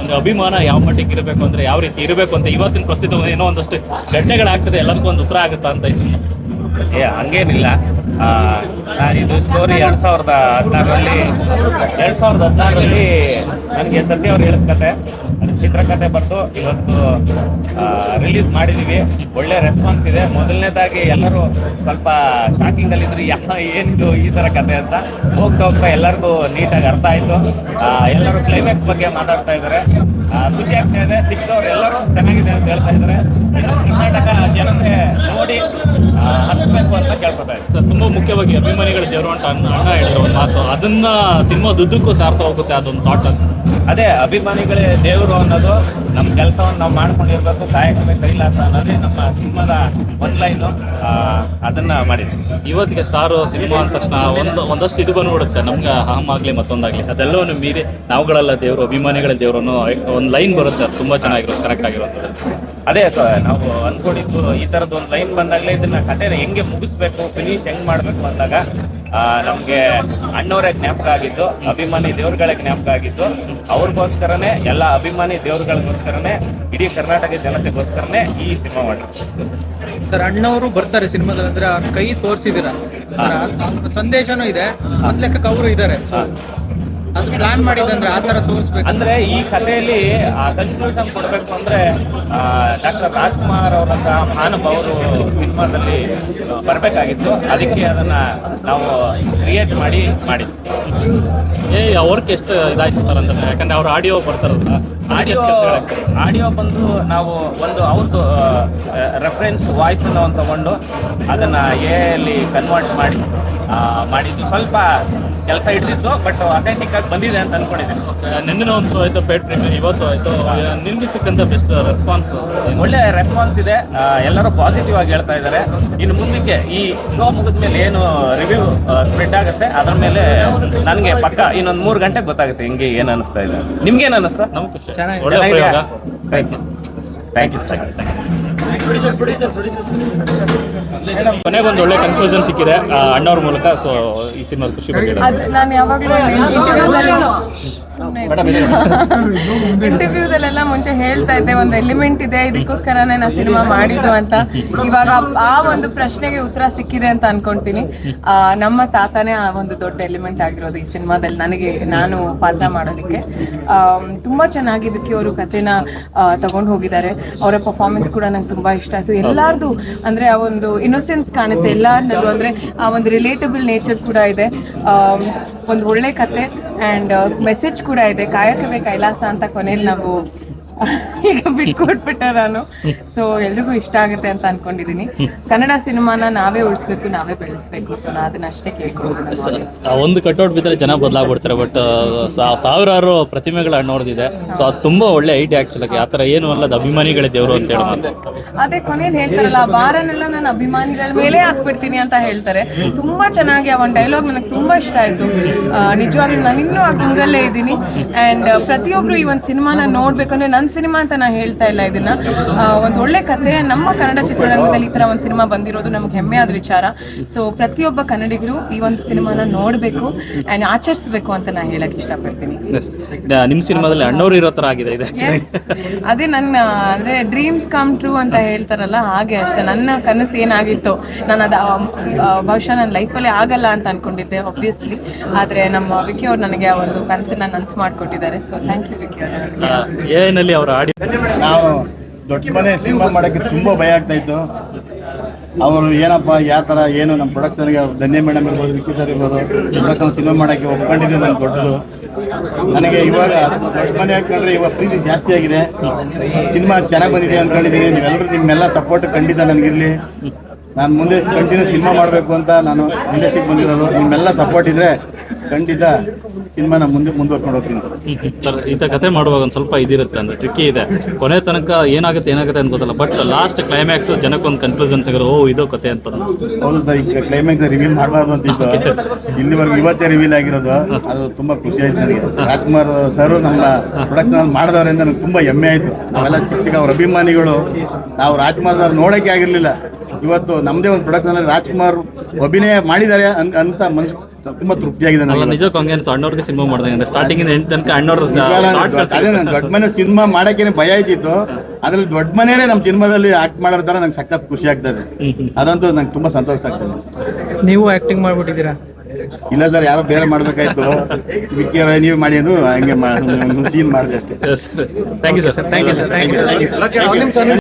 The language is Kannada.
ಒಂದು ಅಭಿಮಾನ ಯಾವ ಮಟ್ಟಿಗೆ ಇರಬೇಕು ಅಂದ್ರೆ ಯಾವ ರೀತಿ ಇರಬೇಕು ಅಂತ ಇವತ್ತಿನ ಪ್ರಸ್ತುತ ಏನೋ ಒಂದಷ್ಟು ಘಟನೆಗಳಾಗ್ತದೆ, ಎಲ್ಲರಿಗೂ ಒಂದು ಉತ್ತರ ಆಗುತ್ತಾ ಅಂತ ಈ ಏ, ಹಂಗೇನಿಲ್ಲ. ಆ, ನಾನು ಇದು ಸ್ಟೋರಿ ಎರಡ್ ಸಾವಿರದ ಹದಿನಾರರಲ್ಲಿ ಎರಡ್ ಸಾವಿರದ ಹದಿನಾರರಲ್ಲಿ ನನಗೆ ಸದ್ಯ ಅವ್ರು ಹೇಳಿದ ಕತೆ. ಅದು ಚಿತ್ರಕಥೆ ಬಂದು ಇವತ್ತು ರಿಲೀಸ್ ಮಾಡಿದೀವಿ. ಒಳ್ಳೆ ರೆಸ್ಪಾನ್ಸ್ ಇದೆ. ಮೊದಲನೇದಾಗಿ ಎಲ್ಲರೂ ಸ್ವಲ್ಪ ಶಾಕಿಂಗ್ ಅಲ್ಲಿ ಇದ್ರು ಯಾ ಏನಿದು ಈ ತರ ಕತೆ ಅಂತ. ಹೋಗ್ತಾ ಹೋಗ್ತಾ ಎಲ್ಲರಿಗೂ ನೀಟಾಗಿ ಅರ್ಥ ಆಯ್ತು. ಎಲ್ಲರೂ ಕ್ಲೈಮ್ಯಾಕ್ಸ್ ಬಗ್ಗೆ ಮಾತಾಡ್ತಾ ಇದ್ದಾರೆ. ಖುಷಿ ಆಗ್ತಾ ಇದೆ. ಸಿಕ್ಕವ್ರು ಎಲ್ಲರೂ ಚೆನ್ನಾಗಿದೆ ಅಂತ ಹೇಳ್ತಾ ಇದ್ದಾರೆ. ಕರ್ನಾಟಕ ಜನತೆ ನೋಡಿ ಹರಿಸ್ಬೇಕು ಅಂತ ಕೇಳ್ಕೊತಾ ಇದೆ ಸರ್ ತುಂಬಾ ಮುಖ್ಯವಾಗಿ ಅಭಿಮಾನಿಗಳ ದೇವರು ಅಂತ ಅಣ್ಣ ಅಣ್ಣ ಹೇಳಿದ್ರು ಒಂದು ಮಾತು. ಅದನ್ನ ಸಿನಿಮಾ ದುದ್ದಕ್ಕೂ ಸಾರ್ಥ ಹೋಗುತ್ತೆ ಅದೊಂದು ಥಾಟ್ ಅಂತ. ಅದೇ ಅಭಿಮಾನಿಗಳೇ ದೇವರು ಅನ್ನೋದು ನಮ್ಮ ಕೆಲಸವನ್ನು ನಾವು ಮಾಡ್ಕೊಂಡಿರ್ಬೇಕು ಕಾಯಕವೇ ಕೈಲಾಸ ಅನ್ನೋದೇ ನಮ್ಮ ಸಿನಿಮಾದ ಒನ್ ಲೈನು ಅದನ್ನ ಮಾಡಿದ್ವಿ. ಇವತ್ತಿಗೆ ಸ್ಟಾರು ಸಿನಿಮಾ ಅಂದ ತಕ್ಷಣ ಒಂದು ಒಂದಷ್ಟು ಇದು ಬಂದ್ಬಿಡುತ್ತೆ. ನಮ್ಗೆ ಹಾಮ್ ಆಗ್ಲಿ ಮತ್ತೊಂದಾಗ್ಲಿ. ಅದೆಲ್ಲವನ್ನು ಮೀರಿ ನಾವುಗಳೆಲ್ಲ ದೇವರು ಅಭಿಮಾನಿಗಳ ದೇವರು ಅನ್ನೋ ಒಂದು ಲೈನ್ ಬರುತ್ತೆ. ಅದು ತುಂಬಾ ಚೆನ್ನಾಗಿರುತ್ತೆ ಕರೆಕ್ಟ್ ಆಗಿರುತ್ತೆ ಅದೇ ನಾವು ಅನ್ಕೊಂಡಿದ್ದು ಈ ತರದ್ ಒಂದು ಲೈನ್ ಬಂದಾಗಲೇ ಇದನ್ನ ಕತೆ ಹೆಂಗೆ ಮುಗಿಸ್ಬೇಕು ಫಿನಿಶ್ ಹೆಂಗ್ ಮಾಡ್ಬೇಕು ಅಂದಾಗ ನಮ್ಗೆ ಅಣ್ಣವರೇ ಜ್ಞಾಪಕ ಆಗಿದ್ದು ಅಭಿಮಾನಿ ದೇವ್ರುಗಳೇ ಜ್ಞಾಪಕ ಆಗಿದ್ದು ಅವ್ರಿಗೋಸ್ಕರನೇ ಎಲ್ಲ ಅಭಿಮಾನಿ ದೇವ್ರಗಳಿಗೋಸ್ಕರನೇ ಇಡೀ ಕರ್ನಾಟಕ ಜನತೆಗೋಸ್ಕರನೇ ಈ ಸಿನಿಮಾ ಮಾಡಿದ್ರು ಸರ್ ಅಣ್ಣವರು ಬರ್ತಾರೆ ಸಿನಿಮಾದಲ್ಲಿ ಅಂದ್ರೆ ಅವ್ರ ಕೈ ತೋರಿಸಿದಿರ ಸಂದೇಶನೂ ಇದೆ ಅದ್ ಲೆಕ್ಕಕ್ಕೆ ಅವರು ಇದ್ದಾರೆ. ಅದು ಪ್ಲಾನ್ ಮಾಡಿದಂದ್ರೆ ಆ ತರ ತೋರಿಸ್ಬೇಕು. ಅಂದ್ರೆ ಈ ಕಥೆಯಲ್ಲಿ ಆ ಕನ್ಕ್ಲೂಷನ್ ಕೊಡಬೇಕು ಅಂದ್ರೆ ಡಾಕ್ಟರ್ ರಾಜ್ಕುಮಾರ್ ಅವರಂತ ಮಹಾನುಭಾವರು ಸಿನಿಮಾದಲ್ಲಿ ಬರಬೇಕಾಗಿತ್ತು. ಅದಕ್ಕೆ ಅದನ್ನ ನಾವು ಕ್ರಿಯೇಟ್ ಮಾಡಿ ಮಾಡಿದ್ವಿ. ಏ ಅವ್ರಿಗೆ ಎಷ್ಟು ಇದಾಯ್ತು ಸರ್ ಅಂದ್ರೆ? ಯಾಕಂದ್ರೆ ಅವ್ರ ಆಡಿಯೋ ಬರ್ತಾರಲ್ಲ ಆಡಿಯೋ ಆಡಿಯೋ ಆಡಿಯೋ ಬಂದು ನಾವು ಒಂದು ಅವ್ರದ್ದು ರೆಫರೆನ್ಸ್ ವಾಯ್ಸ್ ಅನ್ನು ಒಂದು ತಗೊಂಡು ಅದನ್ನ ಎಲ್ಲಿ ಅಲ್ಲಿ ಕನ್ವರ್ಟ್ ಮಾಡಿ ಮಾಡಿದ್ವಿ. ಮಾಡಿದ್ದು ಸ್ವಲ್ಪ ಕೆಲಸ ಹಿಡಿದಿತ್ತು ಬಟ್ ಅಥೆಂಟಿಕ್ ಬಂದಿದೆ ಅಂತ ಅನ್ಕೊಂಡಿದ್ದೀನಿ ನಿನ್ನೆ ಒಂದು ಆಯ್ತು ಪೇಟ್ ಪ್ರೀಮಿಯರ್ ಇವತ್ತು ಆಯ್ತು. ನಿಮ್ಗೆ ಸಿಕ್ಕಂತ ಬೆಸ್ಟ್ ರೆಸ್ಪಾನ್ಸ್ ಒಳ್ಳೆ ರೆಸ್ಪಾನ್ಸ್ ಇದೆ. ಆ, ಎಲ್ಲರೂ ಪಾಸಿಟಿವ್ ಆಗಿ ಹೇಳ್ತಾ ಇದ್ದಾರೆ. ಇನ್ನು ಮುಂದಕ್ಕೆ ಈ ಶೋ ಮುಗಿದ ಮೇಲೆ ಏನು ರಿವ್ಯೂ ಸ್ಪ್ರೆಡ್ ಆಗುತ್ತೆ ಅದ್ರ ಮೇಲೆ ನನಗೆ ಪಕ್ಕ ಇನ್ನೊಂದು ಮೂರು ಗಂಟೆಗೆ ಗೊತ್ತಾಗುತ್ತೆ ಹೆಂಗೆ ಏನು ಅನಿಸ್ತಾ ಇದೆ ನಿಮ್ಗೆ ಏನು ಅನಿಸ್ತಾ? ನಮ್ಗೆ ಖುಷಿ. ಚೆನ್ನಾಗಿದೆ. ಒಳ್ಳೆ ಪ್ರಯೋಗ thank you thank you thank ಒಂದು ಒಳ್ಳೆ ಕನ್ಕ್ಲೂಷನ್ ಸಿಕ್ಕಿದೆ ಅಣ್ಣವ್ರ ಮೂಲಕ ಸೊ ಈ ಸಿನಿಮಾ ಖುಷಿ ನಾನು ಯಾವಾಗಲೂ ಇಂಟರ್ವ್ಯೂದಲ್ಲೆಲ್ಲ ಮುಂಚೆ ಹೇಳ್ತಾ ಇದ್ದೆ ಒಂದು ಎಲಿಮೆಂಟ್ ಇದೆ ಇದಕ್ಕೋಸ್ಕರನೇ ನಾ ಸಿನಿಮಾ ಮಾಡಿದ್ದು ಅಂತ. ಇವಾಗ ಆ ಒಂದು ಪ್ರಶ್ನೆಗೆ ಉತ್ತರ ಸಿಕ್ಕಿದೆ ಅಂತ ಅನ್ಕೊಂತೀನಿ. ಆ, ನಮ್ಮ ತಾತನೇ ಆ ಒಂದು ದೊಡ್ಡ ಎಲಿಮೆಂಟ್ ಆಗಿರೋದು ಈ ಸಿನಿಮಾದಲ್ಲಿ ನನಗೆ ನಾನು ಪಾತ್ರ ಮಾಡೋದಕ್ಕೆ. ತುಂಬಾ ಚೆನ್ನಾಗಿ ಇದಕ್ಕೆ ಅವರು ಕಥೆನ ತಗೊಂಡು ಹೋಗಿದ್ದಾರೆ. ಅವರ ಪರ್ಫಾರ್ಮೆನ್ಸ್ ಕೂಡ ನಂಗೆ ತುಂಬಾ ಇಷ್ಟ ಆಯ್ತು. ಎಲ್ಲಾರ್ದು ಅಂದ್ರೆ ಆ ಒಂದು ಇನ್ನೊಸೆನ್ಸ್ ಕಾಣುತ್ತೆ ಎಲ್ಲಾರ್ನಲ್ಲೂ. ಅಂದ್ರೆ ಆ ಒಂದು ರಿಲೇಟಬಲ್ ನೇಚರ್ ಕೂಡ ಇದೆ. ಒಂದು ಒಳ್ಳೆ ಕತೆ ಆ್ಯಂಡ್ ಮೆಸೇಜ್ ಕೂಡ ಇದೆ. ಕಾಯಕವೇ ಕೈಲಾಸ ಅಂತ ಕೊನೆಯಲ್ಲಿ ನಾವು ಈಗ ಬಿಟ್ಕೊಟ್ಬಿಟ್ಟೆ ನಾನು. ಸೊ ಎಲ್ರಿಗೂ ಇಷ್ಟ ಆಗುತ್ತೆ ಅಂತ ಅನ್ಕೊಂಡಿದೀನಿ. ಕನ್ನಡ ಸಿನಿಮಾನ ನಾವೇ ಉಳಿಸ್ಬೇಕು ನಾವೇ ಬೆಳೆಸ್ಬೇಕು. ಸೊ ನಾ ಅದನ್ನ ಅಷ್ಟೇ ಕೇಳ್ಕೊಂಡು ಒಂದು ಕಟ್ಔಟ್ ಬಿದ್ದರೆ ಜನ ಬದಲಾಗ್ಬಿಡ್ತಾರೆ ಬಟ್ ಸಾವಿರಾರು ಪ್ರತಿಮೆಗಳ ನೋಡಿದೆ ಸೊ ಅದು ತುಂಬಾ ಒಳ್ಳೆ ಐಡಿಯಾ ಆಕ್ಚುಲಿ ಆ ಥರ ಏನು ಅಲ್ಲದ ಅಭಿಮಾನಿಗಳ ದೇವರು ಅಂತ ಹೇಳಿ ಅದೇ ಕೊನೆಯಲ್ಲಿ ಹೇಳ್ತಾರಲ್ಲ ಬಾರನೆಲ್ಲ ನಾನು ಅಭಿಮಾನಿಗಳ ಮೇಲೆ ಹಾಕ್ಬಿಡ್ತೀನಿ ಅಂತ ಹೇಳ್ತಾರೆ. ತುಂಬಾ ಚೆನ್ನಾಗಿ ಆ ಒಂದು ಡೈಲಾಗ್ ನನಗೆ ತುಂಬಾ ಇಷ್ಟ ಆಯ್ತು. ನಿಜವಾಗ್ಲೂ ನಾನು ಇನ್ನೂ ಆ ಕಂಗಲ್ಲೇ ಇದ್ದೀನಿ. ಅಂಡ್ ಪ್ರತಿಯೊಬ್ರು ಈ ಒಂದು ಸಿನಿಮಾನ ನೋಡ್ಬೇಕಂದ್ರೆ ನನ್ನ ಸಿನಿಮಾ ಅಂತ ನಾನು ಹೇಳ್ತಾ ಇಲ್ಲ ಇದನ್ನ. ಒಂದು ಒಳ್ಳೆ ಕತೆ ನಮ್ಮ ಕನ್ನಡ ಚಿತ್ರರಂಗದಲ್ಲಿ ಈ ತರ ಒಂದು ಸಿನಿಮಾ ಬಂದಿರೋದು ನಮ್ಗೆ ಹೆಮ್ಮೆ ಆದ ವಿಚಾರ. ಸೊ ಪ್ರತಿಯೊಬ್ಬ ಕನ್ನಡಿಗರು ಈ ಒಂದು ಸಿನಿಮಾನ ನೋಡಬೇಕು ಅಂಡ್ ಆಚರಿಸಬೇಕು ಅಂತ ನಾನು ಹೇಳಕ್ ಇಷ್ಟಪಡ್ತೀನಿ. ನಿಮ್ಮ ಸಿನಿಮಾದಲ್ಲಿ ಅಣ್ಣವ್ರು ಇರೋ ತರ ಆಗಿದೆ ಇದೆ. ಅದೇ ನನ್ನ ಅಂದ್ರೆ ಡ್ರೀಮ್ಸ್ ಕಮ್ ಟ್ರೂ ಅಂತ ಹೇಳ್ತಾರಲ್ಲ ಹಾಗೆ ಅಷ್ಟೇ. ನನ್ನ ಕನಸು ಏನಾಗಿತ್ತು ನಾನು ಅದು ಬಹುಶಃ ನನ್ನ ಲೈಫಲ್ಲಿ ಆಗಲ್ಲ ಅಂತ ಅನ್ಕೊಂಡಿದ್ದೆ ಆಬ್ವಿಯಸ್ಲಿ ಆದ್ರೆ ನಮ್ಮ ವಿಕಿ ಅವ್ರು ನನಗೆ ಆ ಒಂದು ಕನಸನ್ನ ನನ್ಸು ಮಾಡಿಕೊಟ್ಟಿದ್ದಾರೆ. ಸೊ ಥ್ಯಾಂಕ್ ಯು ವಿಕಿ ಏನಲ್ಲಿ ಅವರ ಆಡಿ ನಾವು ದೊಡ್ಡ ಮನೆ ಸಿನಿಮಾ ಮಾಡೋಕ್ಕೆ ತುಂಬ ಭಯ ಆಗ್ತಾ ಇತ್ತು. ಅವರು ಏನಪ್ಪ ಯಾವ ಥರ ಏನು ನಮ್ಮ ಪ್ರೊಡಕ್ಷನ್ಗೆ ಧನ್ಯ ಮೇಡಮ್ ಇರ್ಬೋದು ವಿಕ್ಕಿ ಸರ್ ಇರ್ಬೋದು ಪ್ರೊಡಕ್ಷನ್ ಸಿನಿಮಾ ಮಾಡೋಕ್ಕೆ ಒಪ್ಕೊಂಡಿದ್ದು ನಾನು ದೊಡ್ಡದು. ನನಗೆ ಇವಾಗ ದೊಡ್ಡ ಮನೆ ಹಾಕೊಂಡ್ರೆ ಇವಾಗ ಪ್ರೀತಿ ಜಾಸ್ತಿ ಆಗಿದೆ. ಸಿನಿಮಾ ಚೆನ್ನಾಗಿ ಬಂದಿದೆ ಅಂದ್ಕೊಂಡಿದ್ದೀನಿ. ನೀವೆಲ್ಲರೂ ನಿಮ್ಮೆಲ್ಲ ಸಪೋರ್ಟ್ ಖಂಡಿತ ನನಗಿರಲಿ. ನಾನು ಮುಂದೆ ಕಂಟಿನ್ಯೂ ಸಿನಿಮಾ ಮಾಡಬೇಕು ಅಂತ ನಾನು ಇಂಡಸ್ಟ್ರಿಗೆ ಬಂದಿರೋದು. ನಿಮ್ಮೆಲ್ಲ ಸಪೋರ್ಟ್ ಇದ್ರೆ ಖಂಡಿತ ಸಿನಿಮಾನ ಮುಂದೆ ಮುಂದುವರ್ಕೊಂಡು ಹೋಗ್ತೀನಿ. ಸರ್ ಇಂಥ ಕತೆ ಮಾಡುವಾಗ ಒಂದು ಸ್ವಲ್ಪ ಇದಿರುತ್ತೆ ಅಂದ್ರೆ ಟ್ರಿಕ್ಕಿ ಇದೆ. ಕೊನೆ ತನಕ ಏನಾಗುತ್ತೆ ಏನಾಗುತ್ತೆ ಅಂತ ಗೊತ್ತಲ್ಲ. ಬಟ್ ಲಾಸ್ಟ್ ಕ್ಲೈಮ್ಯಾಕ್ಸ್ ಜನಕ್ಕೊಂದು ಕನ್ಕ್ಲೂಷನ್ ಸಿಗೋದು ಓ ಇದೋ ಕತೆ ಅಂತ. ಹೌದು ಸರ್, ಈಗ ಕ್ಲೈಮ್ಯಾಕ್ಸ್ ರಿವೀಲ್ ಮಾಡಬಾರ್ದು ಅಂತ ಇಲ್ಲಿವರೆಗೂ ಇವತ್ತೇ ರಿವೀಲ್ ಆಗಿರೋದು. ಅದು ತುಂಬಾ ಖುಷಿ ಆಯ್ತು ನನಗೆ. ರಾಜ್ಕುಮಾರ್ ಸರ್ ನಮ್ಮ ಪ್ರೊಡಕ್ಷನ್ ಮಾಡಿದವರಿಂದ ನನಗೆ ತುಂಬಾ ಹೆಮ್ಮೆ ಆಯ್ತು. ನಾವೆಲ್ಲ ಚಿಕ್ಕ ಚಿಕ್ಕ ಅವ್ರ ಅಭಿಮಾನಿಗಳು. ನಾವು ರಾಜ್ಕುಮಾರ್ ಸರ್ ನೋಡೋಕೆ ಆಗಿರ್ಲಿಲ್ಲ. ಇವತ್ತು ನಮ್ದೇ ಒಂದು ಪ್ರೊಡಕ್ಷನ್ ರಾಜ್ಕುಮಾರ್ ಅಭಿನಯ ಮಾಡಿದ್ದಾರೆ ಅಂತ ಮನಸ್ಸು ತುಂಬಾ ತೃಪ್ತಿಯಾಗಿದೆ ಅಲ್ಲ ನಿಜಕ್ಕೂ ಹಂಗೆ ಅಣ್ಣವ್ರಿಗೆ ಸಿನಿಮಾ ಮಾಡ್ದಂಗೆ ಸ್ಟಾರ್ಟಿಂಗ್ ಇಂದ ಎಂಡ್ ತನಕ ಅಣ್ಣವ್ರ ದೊಡ್ಡ ಮನೆ ಸಿನಿಮಾ ಮಾಡಕ್ಕೇನೆ ಭಯ ಇದ್ದಿತ್ತು. ಅದ್ರಲ್ಲಿ ದೊಡ್ಡ ಮನೆಯೇ ನಮ್ಮ ಸಿನಿಮಾದಲ್ಲಿ ಆಕ್ಟ್ ಮಾಡೋ ತರ ನಂಗೆ ಸಖತ್ ಖುಷಿ ಆಗ್ತದೆ. ಅದಂತೂ ನಂಗೆ ತುಂಬಾ ಸಂತೋಷ ಆಗ್ತದೆ. ನೀವು ಆಕ್ಟಿಂಗ್ ಮಾಡ್ಬಿಟ್ಟಿದ್ದೀರಾ? ಇಲ್ಲ ಸರ್ ಯಾರೋ ಬೇರೆ ಮಾಡ್ಬೇಕಾಯ್ತು. ಮಿಕ್ಕಿಯವ್ರೆ ನೀವು ಮಾಡಿ ಅಂದ್ರು ಹಂಗೆ ಸೀನ್ ಮಾಡಿದೆ ಅಷ್ಟೇ. Thank you sir thank you sir thank you.